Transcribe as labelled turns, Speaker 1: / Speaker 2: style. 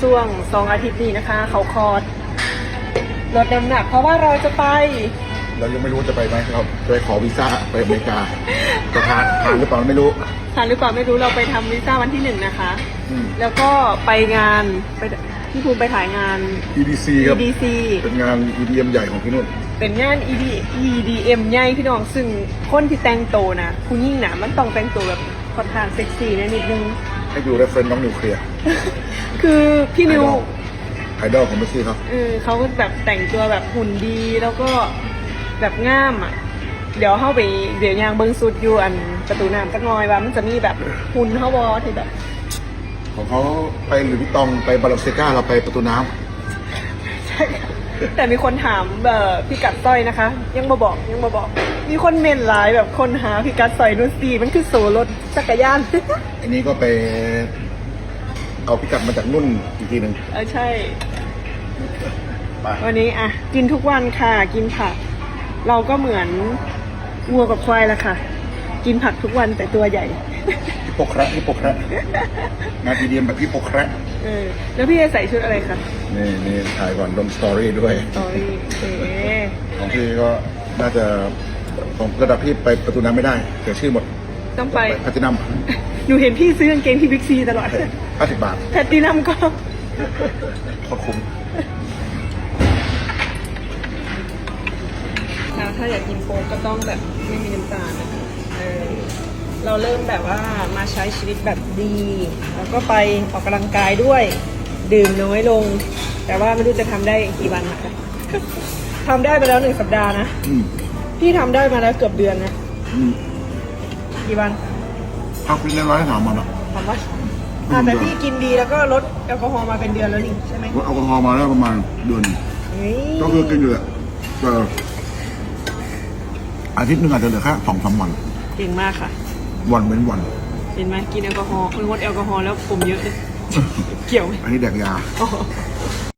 Speaker 1: ช่วงสองอาทิตย์นี้นะคะ เขาคอร์ดลดน้ำหนัก เพราะว่าเราจะไป
Speaker 2: เรายังไม่รู้ว่าจะไปไหมเราจะไปขอวีซ่าไปอเมริกาจะผ่านผ่านหรือเปล่าไม่รู้
Speaker 1: ทันหรือเปล่าไม่รู้เราไปทำวีซ่าวันที่หนึ่งนะคะ
Speaker 2: อืม
Speaker 1: แล้วก็ไปงานไปพี่ภูมิไปถ่ายงาน
Speaker 2: EDC ครับ
Speaker 1: EDC
Speaker 2: เป็นงาน EDM ใหญ่ของที่นู่น
Speaker 1: เป็นงาน ED EDM ใหญ่พี่น้องซึ่งคนที่แต่งโตวนะผู้ยิ่งนะมันต้องแต่งตัวแบบค่อนข้างเซ็กซี่นะนิดนึง
Speaker 2: ให้ดูเรฟเฟนน้องนิวเคลียร์
Speaker 1: คือพี่นิว
Speaker 2: ไอดอลของเมสซี่ครับ
Speaker 1: เออเขาก็แบบแต่งตัวแบบหุ่นดีแล้วก็แบบง่ามอะ เดี๋ยวเข้าไปเดี๋ยวยางเบิงสุดอยู่อันประตูน้ำสักหน่อยว่ามันจะมีแบบหุ่นเขาวอที่แบบ
Speaker 2: ของเขาไปหรือวิตตองไปบาลานเซกาเราไปประตูน้
Speaker 1: ใช่ค่ะแต่มีคนถามเอ่อพิกัดสร้อยนะคะ ยังมาบอกยังมาบอก มีคนเมนไลน์แบบคนหาพิกัดสร้อยนุ่นสีมันคือโซรถจักรยานำ
Speaker 2: อันนี้ก็ไปเอาพิกัดมาจากนุ่นอีกทีหนึ่ง
Speaker 1: เออใช่
Speaker 2: ไป
Speaker 1: วันนี้อะ กินทุกวันค่ะ กินผัก เราก็เหมือนวัวกับควายละค่ะ กินผักทุกวันแต่ตัวใหญ่
Speaker 2: ฮิปโปแคระฮิปโปแคระงาน EDM แบบฮิปโปแคระ
Speaker 1: เออแล้วพี่จะใส่ชุดอะไรคะ
Speaker 2: นี่นี่ถ่ายก่อนลงสตอรี่ด้วย
Speaker 1: ตอรี่โอเค
Speaker 2: ของพี่ก็น่าจะ ของระดับพี่ไปประตูน้ำไม่ได้เสียชื่อหมด
Speaker 1: ต้องไป
Speaker 2: แพลตินัม
Speaker 1: หนูเห็นพี่ซื้อกางเกงที่บิ๊กซีตลอด
Speaker 2: ห้าสิบบาท
Speaker 1: แพตตินัมก็
Speaker 2: โคตรคุ้ม
Speaker 1: ถ้าอยากกินโค้กก็ต้องแบบไม่มีน้ำตาลนะคะเออเราเริ่มแบบว่ามาใช้ชีวิตแบบดี แล้วก็ไปออกกำลังกายด้วย ดื่มน้อยลง แต่ว่าไม่รู้จะทำได้กี่วันนะคะทำได้ไปแล้วหนึ่งสัปดาห์นะ
Speaker 2: อืม
Speaker 1: พี่ทำได้มาแล้วเกือบเดือนนะ
Speaker 2: อืม
Speaker 1: กี่วัน
Speaker 2: พักพี่เล่นร้อยสามวันอะ
Speaker 1: ถามว่าอ่าแต่พี่กินดีแล้วก็ลดแอลกอฮอล์มาเป็นเดือนแล้วนี่ใช่ไหม
Speaker 2: ลดแอลกอฮอล์มาแล้วประมาณเดือนหนึ่ง
Speaker 1: เฮ้ย
Speaker 2: ก็คือกินอยู่แหละแต่อาทิตย์หนึ่งอาจจะเหลือแค่สองสามวัน
Speaker 1: เก่งมากค่ะ
Speaker 2: วันเว้นวัน
Speaker 1: เห็นไหมกินแอลกอฮอล์คุณงดแอลกอฮอล์แล้วผมเยอะเลย เกี่ยวไหม
Speaker 2: อันนี้แดกยา
Speaker 1: อ๋อ